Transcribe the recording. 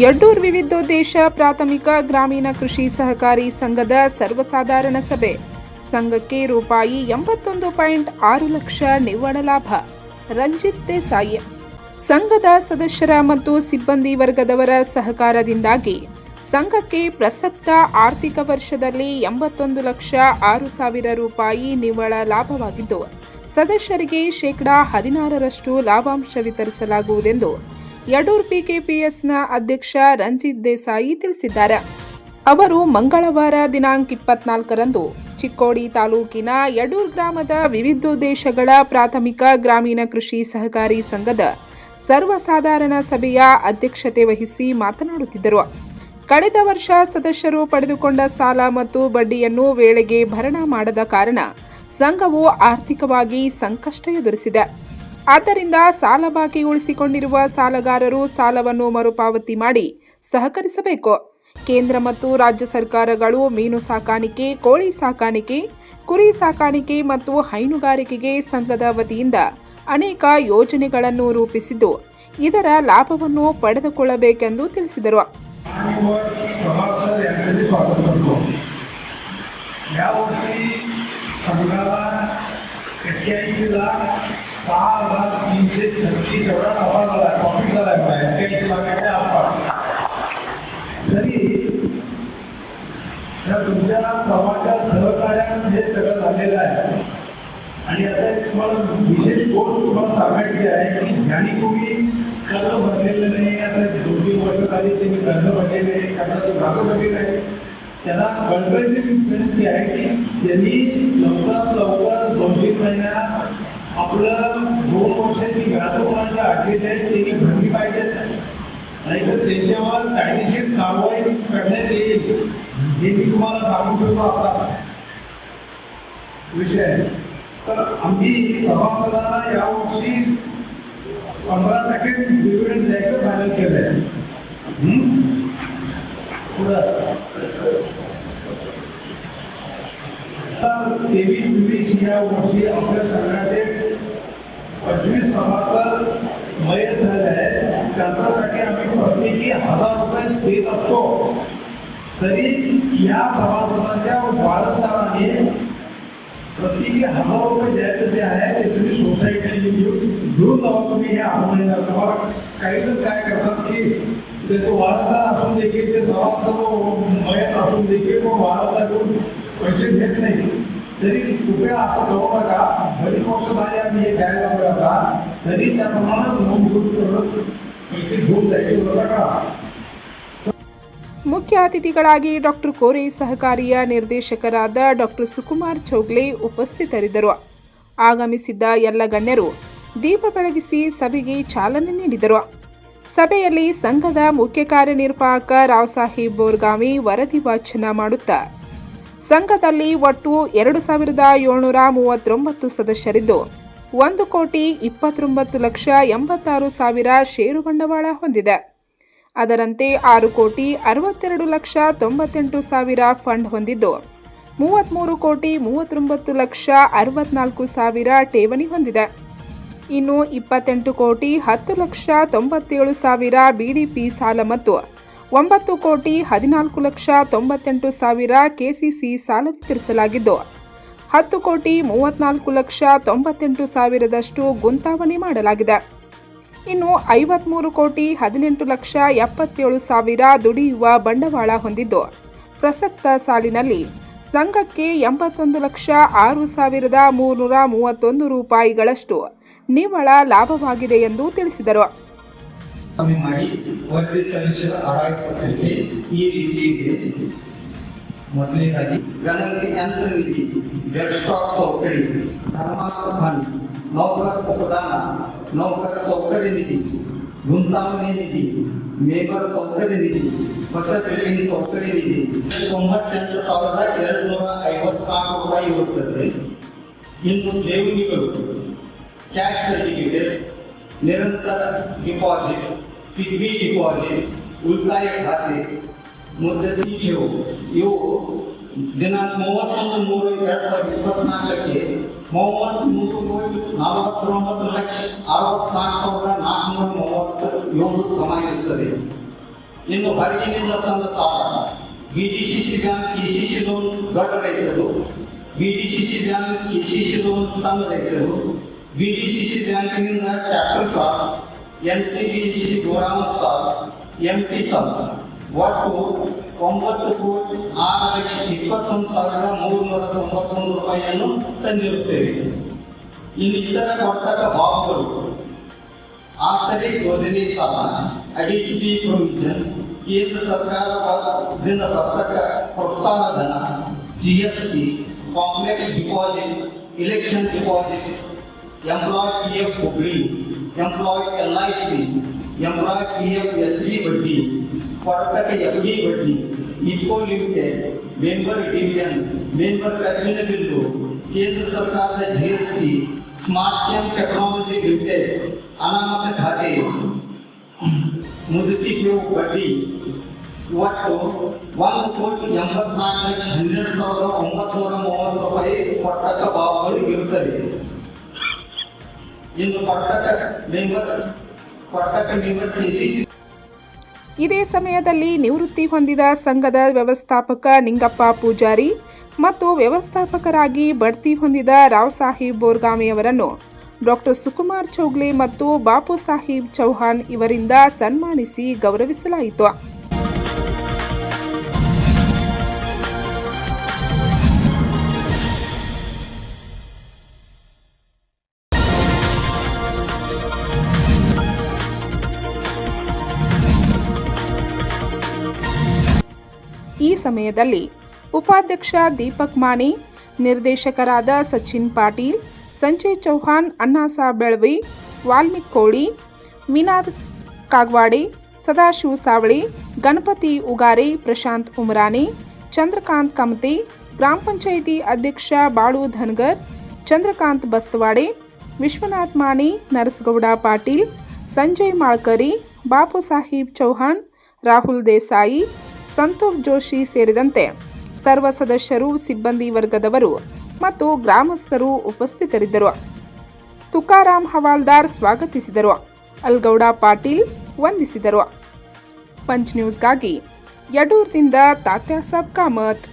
ಯಡ್ಡೂರ್ ವಿವಿಧೋದ್ದೇಶ ಪ್ರಾಥಮಿಕ ಗ್ರಾಮೀಣ ಕೃಷಿ ಸಹಕಾರಿ ಸಂಘದ ಸರ್ವಸಾಧಾರಣ ಸಭೆ. ಸಂಘಕ್ಕೆ ರೂಪಾಯಿ ಎಂಬತ್ತೊಂದು ಪಾಯಿಂಟ್ ಆರು ಲಕ್ಷ ನಿವ್ವಳ ಲಾಭ. ರಂಜಿತ್ ದೇಸಾಯಿ. ಸಂಘದ ಸದಸ್ಯರ ಮತ್ತು ಸಿಬ್ಬಂದಿ ವರ್ಗದವರ ಸಹಕಾರದಿಂದಾಗಿ ಸಂಘಕ್ಕೆ ಪ್ರಸಕ್ತ ಆರ್ಥಿಕ ವರ್ಷದಲ್ಲಿ ಎಂಬತ್ತೊಂದು ಲಕ್ಷ ಆರು ಸಾವಿರ ರೂಪಾಯಿ ನಿವ್ವಳ ಲಾಭವಾಗಿದ್ದು, ಸದಸ್ಯರಿಗೆ ಶೇಕಡಾ ಹದಿನಾರರಷ್ಟು ಲಾಭಾಂಶ ವಿತರಿಸಲಾಗುವುದೆಂದು ಯಡೂರ್ ಪಿಕೆಪಿಎಸ್ನ ಅಧ್ಯಕ್ಷ ರಂಜಿತ್ ದೇಸಾಯಿ ತಿಳಿಸಿದ್ದಾರೆ. ಅವರು ಮಂಗಳವಾರ ದಿನಾಂಕ ಇಪ್ಪತ್ನಾಲ್ಕರಂದು ಚಿಕ್ಕೋಡಿ ತಾಲೂಕಿನ ಯಡೂರ್ ಗ್ರಾಮದ ವಿವಿಧೋದ್ದೇಶಗಳ ಪ್ರಾಥಮಿಕ ಗ್ರಾಮೀಣ ಕೃಷಿ ಸಹಕಾರಿ ಸಂಘದ ಸರ್ವಸಾಧಾರಣ ಸಭೆಯ ಅಧ್ಯಕ್ಷತೆ ವಹಿಸಿ ಮಾತನಾಡುತ್ತಿದ್ದರು. ಕಳೆದ ವರ್ಷ ಸದಸ್ಯರು ಪಡೆದುಕೊಂಡ ಸಾಲ ಮತ್ತು ಬಡ್ಡಿಯನ್ನು ವೇಳೆಗೆ ಭರಣ ಮಾಡದ ಕಾರಣ ಸಂಘವು ಆರ್ಥಿಕವಾಗಿ ಸಂಕಷ್ಟ ಎದುರಿಸಿದೆ ಆದ್ದರಿಂದ ಸಾಲ ಬಾಕಿ ಉಳಿಸಿಕೊಂಡಿರುವ ಸಾಲಗಾರರು ಸಾಲವನ್ನು ಮರುಪಾವತಿ ಮಾಡಿ ಸಹಕರಿಸಬೇಕು. ಕೇಂದ್ರ ಮತ್ತು ರಾಜ್ಯ ಸರ್ಕಾರಗಳು ಮೀನು ಸಾಕಾಣಿಕೆ, ಕೋಳಿ ಸಾಕಾಣಿಕೆ, ಕುರಿ ಸಾಕಾಣಿಕೆ ಮತ್ತು ಹೈನುಗಾರಿಕೆಗೆ ಸಂಘದ ವತಿಯಿಂದ ಅನೇಕ ಯೋಜನೆಗಳನ್ನು ರೂಪಿಸಿದ್ದು, ಇದರ ಲಾಭವನ್ನು ಪಡೆದುಕೊಳ್ಳಬೇಕೆಂದು ತಿಳಿಸಿದರು. वर प्रभात लाख सहा हजार तीनशे छत्तीस एवढा नफा झाला प्रॉफिट झाला आहे. एक्क्याऐंशी लाखाच्या आसपास तरी या तुमच्या प्रवाच्या सहकार्यानं हे सगळं झालेलं आहे. आणि आता तुम्हाला विशेष गोष्ट तुम्हाला सांगायची आहे की ज्यांनी तुम्ही कर्ज भरलेलं नाही आता दोन तीन वर्ष झाली त्यांनी कर्ज भरलेले आहे ते भाग भरलेलं आहे त्यांना कळकळीची विनंती आहे की त्यांनी लवकरात लवकर दोन तीन महिन्यात आपलं दोन वर्षाची व्याजपणाची आठवली आहे त्यांनी भरली पाहिजे. नाही तर त्यांच्यावर कायदेशीर कारवाई करण्यात येईल हे मी तुम्हाला सांगू शकतो आता. विषय. तर आम्ही सभासदांना यावर्षी पंधरा टक्के हज़ार रुपये असतो. तरी या सभासदांच्या वारसदाराने प्रत्येकी हज़ार रुपये द्यायचं जे आहे ते तुम्ही सोसायटीने घेऊन घेऊन जावा तुम्ही हे आंदोलन तुम्हाला काही जण काय करतात की ते तो वारसदार असून देखील ते सभासद मयत असून देखील तो वारसदार पैसे देत नाही. तरी कृपया असं करू नका. बरीच वर्ष झाली आम्ही हे द्यायला लागलो तरी त्याप्रमाणे नोंद घेऊन पैसे घेऊन जायचे. बरोबर का? ಮುಖ್ಯ ಅತಿಥಿಗಳಾಗಿ ಡಾಕ್ಟರ್ ಕೋರೆ ಸಹಕಾರಿಯ ನಿರ್ದೇಶಕರಾದ ಡಾಕ್ಟರ್ ಸುಕುಮಾರ್ ಚೌಗ್ಲೆ ಉಪಸ್ಥಿತರಿದ್ದರು. ಆಗಮಿಸಿದ್ದ ಎಲ್ಲ ಗಣ್ಯರು ದೀಪ ಬೆಳಗಿಸಿ ಸಭೆಗೆ ಚಾಲನೆ ನೀಡಿದರು. ಸಭೆಯಲ್ಲಿ ಸಂಘದ ಮುಖ್ಯ ಕಾರ್ಯನಿರ್ವಾಹಕ ರಾವ್ ಸಾಹೇಬ್ ಬೋರ್ಗಾಮಿ ವರದಿ ವಾಚನ ಮಾಡುತ್ತಾ ಸಂಘದಲ್ಲಿ ಒಟ್ಟು ಎರಡು ಸಾವಿರದ ಏಳ್ನೂರ ಮೂವತ್ತೊಂಬತ್ತು ಸದಸ್ಯರಿದ್ದು, ಒಂದು ಕೋಟಿ ಇಪ್ಪತ್ತೊಂಬತ್ತು ಲಕ್ಷ ಎಂಬತ್ತಾರು ಸಾವಿರ ಷೇರು ಬಂಡವಾಳ ಹೊಂದಿದೆ. ಅದರಂತೆ ಆರು ಕೋಟಿ ಅರವತ್ತೆರಡು ಲಕ್ಷ ತೊಂಬತ್ತೆಂಟು ಸಾವಿರ ಫಂಡ್ ಹೊಂದಿದ್ದು ಮೂವತ್ತ್ಮೂರು ಕೋಟಿ ಮೂವತ್ತೊಂಬತ್ತು ಲಕ್ಷ ಅರವತ್ನಾಲ್ಕು ಸಾವಿರ ಠೇವಣಿ ಹೊಂದಿದೆ. ಇನ್ನು ಇಪ್ಪತ್ತೆಂಟು ಕೋಟಿ ಹತ್ತು ಲಕ್ಷ ತೊಂಬತ್ತೇಳು ಸಾವಿರ ಬಿಡಿಪಿ ಸಾಲ ಮತ್ತು ಒಂಬತ್ತು ಕೋಟಿ ಹದಿನಾಲ್ಕು ಲಕ್ಷ ತೊಂಬತ್ತೆಂಟು ಸಾವಿರ ಕೆಸಿಸಿ ಸಾಲ ವಿತರಿಸಲಾಗಿದ್ದು, ಹತ್ತು ಕೋಟಿ ಮೂವತ್ನಾಲ್ಕು ಲಕ್ಷ ತೊಂಬತ್ತೆಂಟು ಸಾವಿರದಷ್ಟು ಗುಂತಾವಣೆ ಮಾಡಲಾಗಿದೆ. ಇನ್ನು ಐವತ್ಮೂರು ಕೋಟಿ ಹದಿನೆಂಟು ಲಕ್ಷ ಎಪ್ಪತ್ತೇಳು ಸಾವಿರ ದುಡಿಯುವ ಬಂಡವಾಳ ಹೊಂದಿದ್ದು ಪ್ರಸಕ್ತ ಸಾಲಿನಲ್ಲಿ ಸಂಘಕ್ಕೆ ಎಂಬತ್ತೊಂದು ಲಕ್ಷ ಆರು ಸಾವಿರದ ಮೂರುನೂರ ಮೂವತ್ತೊಂದು ರೂಪಾಯಿಗಳಷ್ಟು ನಿವ್ವಳ ಲಾಭವಾಗಿದೆ ಎಂದು ತಿಳಿಸಿದರು. ಮಾಡಿ ಮೊದಲನೇದಾಗಿ ಗಣತಿ ಯಂತ್ರ ನಿಧಿ ಡೆಡ್ ಸ್ಟಾಕ್ ಸೌಕರ್ಯ ಧರ್ಮಾರ್ಥ ಫಂಡ್ ನೌಕರ ಉಪದಾನ, ನೌಕರ ಸೌಕರ್ಯ ನಿಧಿ, ಗುಂತಾವಣೆ ನಿಧಿ, ಮೇಬರ್ ಸೌಕರ್ಯ ನಿಧಿ ಹೊಸ ಬಿಲ್ಡಿಂಗ್ ಸೌಕರ್ಯ ನಿಧಿ. ತೊಂಬತ್ತೆಂಟು ಸಾವಿರದ ಎರಡು ನೂರ ಐವತ್ತಾರು ರೂಪಾಯಿ ಇರುತ್ತದೆ. ಇನ್ನು ಠೇವಣಿಗಳು ಕ್ಯಾಶ್ ಸರ್ಟಿಫಿಕೇಟ್ ನಿರಂತರ ಡಿಪಾಸಿಟ್ ಪಿಗ್ಮಿ ಡಿಪಾಸಿಟ್ ಉಳಿತಾಯ ಖಾತೆ ಮುದ್ದತಿ ಠೇವು ಇವು ದಿನಾಂಕ ಮೂವತ್ತೊಂದು ಮೂರು ಎರಡು ಸಾವಿರದ ಇಪ್ಪತ್ನಾಲ್ಕಕ್ಕೆ ಮೂವತ್ತ್ಮೂರು ನಲವತ್ತೊಂಬತ್ತು ಲಕ್ಷ ಅರವತ್ನಾಲ್ಕು ಸಾವಿರದ ನಾಲ್ಕುನೂರ ಮೂವತ್ತು ಏಳು ಸಮ ಇರುತ್ತದೆ. ಇನ್ನು ಹೊರಗಿನಿಂದ ತಂದ ಸಾಲ ಬಿಡಿಸಿಸಿ ಬ್ಯಾಂಕ್ ಕೆಸಿಸಿ ಲೋನ್ ದೊಡ್ಡ ರೈತರು ಬಿಡಿಸಿಸಿ ಬ್ಯಾಂಕ್ ಕೆಸಿಸಿ ಲೋನ್ ಸಣ್ಣ ರೈತರು ಬಿ ಡಿ ಸಿ ಸಿ ಬ್ಯಾಂಕಿನಿಂದ ಟ್ರ್ಯಾಕ್ಟರ್ ಸಾಲ ಎನ್ ಸಿ ಬಿ ಸಿ ಗೋರಾಮ ಸಾಲ ಎಂ ಪಿ ಸಾಲ. ಒಟ್ಟು ಒಂಬತ್ತು ಕೋಟಿ ಆರು ಲಕ್ಷ ಇಪ್ಪತ್ತೊಂದು ಸಾವಿರದ ಮೂರುನೂರ ತೊಂಬತ್ತೊಂದು ರೂಪಾಯಿಯನ್ನು ತಂದಿರುತ್ತೇವೆ. ಇನ್ನು ಇತರ ಕೊಡ್ತಕ್ಕ ಬಾಬುಗಳು ಆಸರೆ ಯೋಜನೆ ಸಾಲ ಐಡೆಂಟಿಟಿ ಪ್ರೊವಿಷನ್, ಕೇಂದ್ರ ಸರ್ಕಾರದಿಂದ ಬರ್ತಕ್ಕ ಪ್ರೋತ್ಸಾಹ ಧನ G S T complex deposit election deposit employ P F Hubli employ L I C employ P F S D ಬಡ್ಡಿ IFFCO limited member division member ಕಬ್ಬಿನ ಬಿಲ್ಲು ಕೇಂದ್ರ ಸರ್ಕಾರದ G S T smart M technology limited ಅನಾಮತ ಖಾತೆ ಮುದುತಿ ಪೇವು ಬಡ್ಡಿ ಒಟ್ಟು ಒಂದು ಕೋಟಿ ಎಂಬತ್ನಾಲ್ಕು ಲಕ್ಷ ಹನ್ನೆರಡು ಸಾವಿರದ ಒಂಬತ್ತು ಮೂವತ್ತು ರೂಪಾಯಿ ಕೊಟ್ಟಕ್ಕ ಬಾಬುಗಳು ಇರುತ್ತದೆ ಇನ್ನು ಕೊಡ್ತಕ್ಕ ಮೆಂಬರ್ ಕೊಡ್ತಕ್ಕ ಮೆಂಬರ್ ಕೆ ಸಿ ಸಿ ಇದೇ ಸಮಯದಲ್ಲಿ ನಿವೃತ್ತಿ ಹೊಂದಿದ ಸಂಘದ ವ್ಯವಸ್ಥಾಪಕ ನಿಂಗಪ್ಪ ಪೂಜಾರಿ ಮತ್ತು ವ್ಯವಸ್ಥಾಪಕರಾಗಿ ಬಡ್ತಿ ಹೊಂದಿದ ರಾವ್ ಸಾಹೇಬ್ ಬೋರ್ಗಾಮಿಯವರನ್ನು ಡಾಕ್ಟರ್ ಸುಕುಮಾರ್ ಚೌಗ್ಲಿ ಮತ್ತು ಬಾಪು ಸಾಹೇಬ್ ಚೌಹಾಣ್ ಇವರಿಂದ ಸನ್ಮಾನಿಸಿ ಗೌರವಿಸಲಾಯಿತು. ಸಮಯದಲ್ಲಿ ಉಪಾಧ್ಯಕ್ಷ ದೀಪಕ್ ಮಾಣಿ ನಿರ್ದೇಶಕರಾದ ಸಚಿನ್ ಪಾಟೀಲ್ ಸಂಜಯ್ ಚೌಹಾಣ್ ಅಣ್ಣಾಸಾಬ್ ಬೆಳವಿ ವಾಲ್ಮೀಕ್ ಕೋಳಿ ಮಿನಾದ್ ಕಾಗ್ವಾಡೆ ಸದಾಶಿವ ಸಾವಳಿ ಗಣಪತಿ ಉಗಾರೆ ಪ್ರಶಾಂತ್ ಉಮರಾನಿ ಚಂದ್ರಕಾಂತ್ ಕಮತೆ ಗ್ರಾಮ ಪಂಚಾಯಿತಿ ಅಧ್ಯಕ್ಷ ಬಾಳು ಧನ್ಗರ್ ಚಂದ್ರಕಾಂತ್ ಬಸ್ತವಾಡೆ ವಿಶ್ವನಾಥ್ ಮಾಣಿ ನರಸಗೌಡ ಪಾಟೀಲ್ ಸಂಜಯ್ ಮಾಳ್ಕರಿ ಬಾಪು ಸಾಹೀಬ್ ಚೌಹಾಣ್ ರಾಹುಲ್ ದೇಸಾಯಿ ಸಂತೋಷ್ ಜೋಶಿ ಸೇರಿದಂತೆ ಸರ್ವ ಸದಸ್ಯರು, ಸಿಬ್ಬಂದಿ ವರ್ಗದವರು ಮತ್ತು ಗ್ರಾಮಸ್ಥರು ಉಪಸ್ಥಿತರಿದ್ದರು. ತುಕಾರಾಮ್ ಹವಾಲ್ದಾರ್ ಸ್ವಾಗತಿಸಿದರು. ಅಲ್ಗೌಡ ಪಾಟೀಲ್ ವಂದಿಸಿದರು. ಪಂಚ್ ನ್ಯೂಸ್ಗಾಗಿ ಯಡೂರ್ದಿಂದ ತಾತ್ಯಾಸಾಬ್ ಕಾಮತ್.